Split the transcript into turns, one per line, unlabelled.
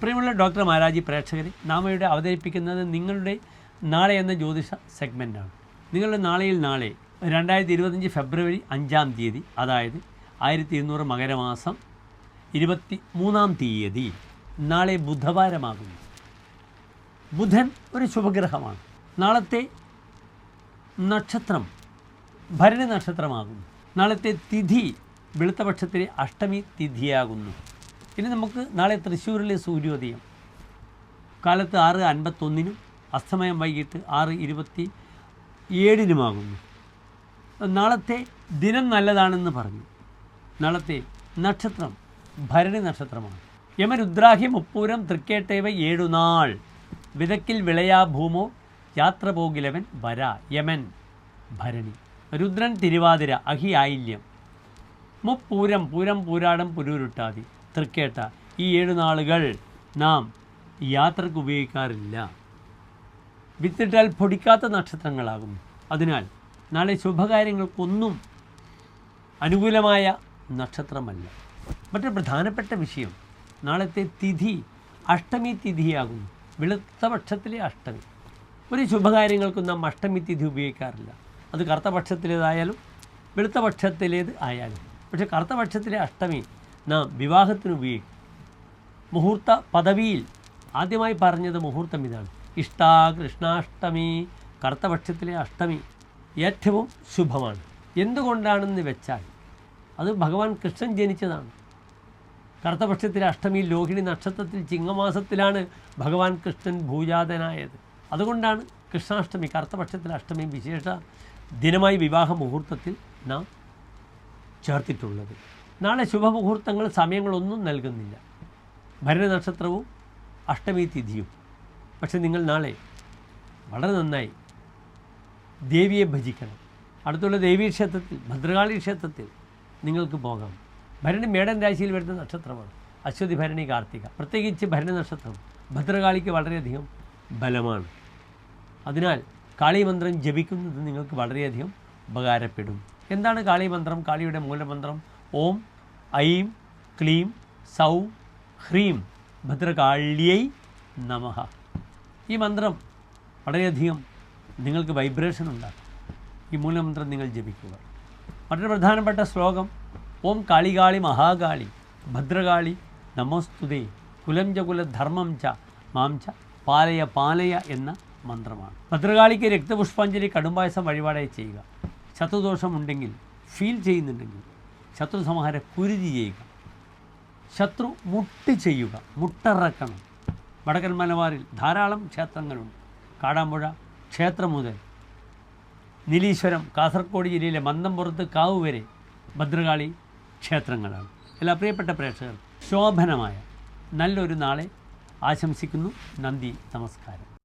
പ്രിയമുള്ള ഡോക്ടർ മാരാജി പ്രേക്ഷകരെ നാം ഇവിടെ അവതരിപ്പിക്കുന്നത് നിങ്ങളുടെ നാളെ എന്ന ജ്യോതിഷ സെഗ്മെന്റാണ് നിങ്ങളുടെ നാളെയിൽ നാളെ രണ്ടായിരത്തി ഇരുപത്തഞ്ച് ഫെബ്രുവരി അഞ്ചാം തീയതി അതായത് ആയിരത്തി ഇരുന്നൂറ് മകരമാസം ഇരുപത്തി മൂന്നാം തീയതി നാളെ ബുധവാരമാകുന്നു. ബുധൻ ഒരു ശുഭഗ്രഹമാണ്. നാളത്തെ നക്ഷത്രം ഭരണി നക്ഷത്രമാകുന്നു. നാളത്തെ തിഥി വെളുത്തപക്ഷത്തിലെ അഷ്ടമി തിഥിയാകുന്നു. ഇനി നമുക്ക് നാളെ തൃശ്ശൂരിലെ സൂര്യോദയം. കാലത്ത് ആറ് അൻപത്തൊന്നിനും അസ്തമയം വൈകിട്ട് ആറ് ഇരുപത്തി ഏഴിനുമാകുന്നു നാളത്തെ ദിനം നല്ലതാണെന്ന് പറഞ്ഞു. നാളത്തെ നക്ഷത്രം ഭരണി നക്ഷത്രമാണ്. യമരുദ്രാഹി മുപ്പൂരം തൃക്കേട്ടേവ ഏഴുനാൾ വിതക്കിൽ വിളയാ ഭൂമോ യാത്ര പോകിലവൻ വര യമൻ ഭരണി. രുദ്രൻ തിരുവാതിര അഹി ആയില്യം മുപ്പൂരം പൂരം പൂരാടം പുരൂരുട്ടാതി തൃക്കേട്ട. ഈ ഏഴ് നാളുകൾ നാം യാത്രയ്ക്ക് ഉപയോഗിക്കാറില്ല. വിത്തിട്ടാൽ പൊടിക്കാത്ത നക്ഷത്രങ്ങളാകും. അതിനാൽ നാളെ ശുഭകാര്യങ്ങൾക്കൊന്നും അനുകൂലമായ നക്ഷത്രമല്ല. മറ്റൊരു പ്രധാനപ്പെട്ട വിഷയം നാളത്തെ തിഥി അഷ്ടമി തിഥിയാകുന്നു വെളുത്ത പക്ഷത്തിലെ അഷ്ടമി. ഒരു ശുഭകാര്യങ്ങൾക്കും നാം അഷ്ടമി തിഥി ഉപയോഗിക്കാറില്ല. അത് കറുത്ത പക്ഷത്തിലേതായാലും വെളുത്ത പക്ഷത്തിലേത് ആയാലും. പക്ഷേ കറുത്ത പക്ഷത്തിലെ അഷ്ടമി നാം വിവാഹത്തിന് ഉപയോഗിക്കും മുഹൂർത്ത പദവിയിൽ ആദ്യമായി പറഞ്ഞത് മുഹൂർത്തം ഇതാണ്. ഇഷ്ടാ കൃഷ്ണാഷ്ടമി കറുത്തപക്ഷത്തിലെ അഷ്ടമി ഏറ്റവും ശുഭമാണ്. എന്തുകൊണ്ടാണെന്ന് വെച്ചാൽ അത് ഭഗവാൻ കൃഷ്ണൻ ജനിച്ചതാണ്. കറുത്തപക്ഷത്തിലെ അഷ്ടമി ലോഹിണി നക്ഷത്രത്തിൽ ചിങ്ങമാസത്തിലാണ് ഭഗവാൻ കൃഷ്ണൻ ഭൂജാതനായത്. അതുകൊണ്ടാണ് കൃഷ്ണാഷ്ടമി കറുത്തപക്ഷത്തിലെ അഷ്ടമി വിശേഷ ദിനമായി വിവാഹ മുഹൂർത്തത്തിൽ നാം ചേർത്തിട്ടുള്ളത്. നാളെ ശുഭമുഹൂർത്തങ്ങൾ സമയങ്ങളൊന്നും നൽകുന്നില്ല. ഭരണനക്ഷത്രവും അഷ്ടമി തിഥിയും. പക്ഷെ നിങ്ങൾ നാളെ വളരെ നന്നായി ദേവിയെ ഭജിക്കണം. അടുത്തുള്ള ദേവീ ക്ഷേത്രത്തിൽ ഭദ്രകാളി ക്ഷേത്രത്തിൽ നിങ്ങൾക്ക് പോകാം. ഭരണി മേടൻ രാശിയിൽ വരുന്ന നക്ഷത്രമാണ്. അശ്വതി ഭരണി കാർത്തിക. പ്രത്യേകിച്ച് ഭരണ നക്ഷത്രം ഭദ്രകാളിക്ക് വളരെയധികം ബലമാണ്. അതിനാൽ കാളിമന്ത്രം ജപിക്കുന്നത് നിങ്ങൾക്ക് വളരെയധികം ഉപകാരപ്പെടും. എന്താണ് കാളിമന്ത്രം? കാളിയുടെ മൂലമന്ത്രം? ഓം ഐം ക്ലീം സൗ ഹ്രീം ഭദ്രകാള്യൈ നമഹ ഈ മന്ത്രം വളരെയധികം നിങ്ങൾക്ക് വൈബ്രേഷൻ ഉണ്ടാക്കും. ഈ മൂലമന്ത്രം നിങ്ങൾ ജപിക്കുക. മറ്റൊരു പ്രധാനപ്പെട്ട ശ്ലോകം ഓം കാളികാളി മഹാകാളി ഭദ്രകാളി നമോസ്തുതേ കുലം ച കുലധർമ്മം ച മാം ച പാലയ പാലയ എന്ന മന്ത്രമാണ്. ഭദ്രകാളിക്ക് രക്തപുഷ്പാഞ്ജലി കടുംപായസം വഴിപാടായി ചെയ്യുക. ശത്രുദോഷമുണ്ടെങ്കിൽ ഫീൽ ചെയ്യുന്നുണ്ടെങ്കിൽ ശത്രു സംഹാര കുരുതി ചെയ്യുക ശത്രു മുട്ടി ചെയ്യുക മുട്ടറക്കണം. വടക്കൻ മലബാറിൽ ധാരാളം ക്ഷേത്രങ്ങളുണ്ട്. കാടാമ്പുഴ ക്ഷേത്രം മുതൽ നീലീശ്വരം കാസർഗോഡ് ജില്ലയിലെ മന്ദംപുറത്ത് കാവ് വരെ ഭദ്രകാളി ക്ഷേത്രങ്ങളാണ്. എല്ലാ പ്രിയപ്പെട്ട പ്രേക്ഷകർ ശോഭനമായ നല്ലൊരു നാളെ ആശംസിക്കുന്നു. നന്ദി നമസ്കാരം.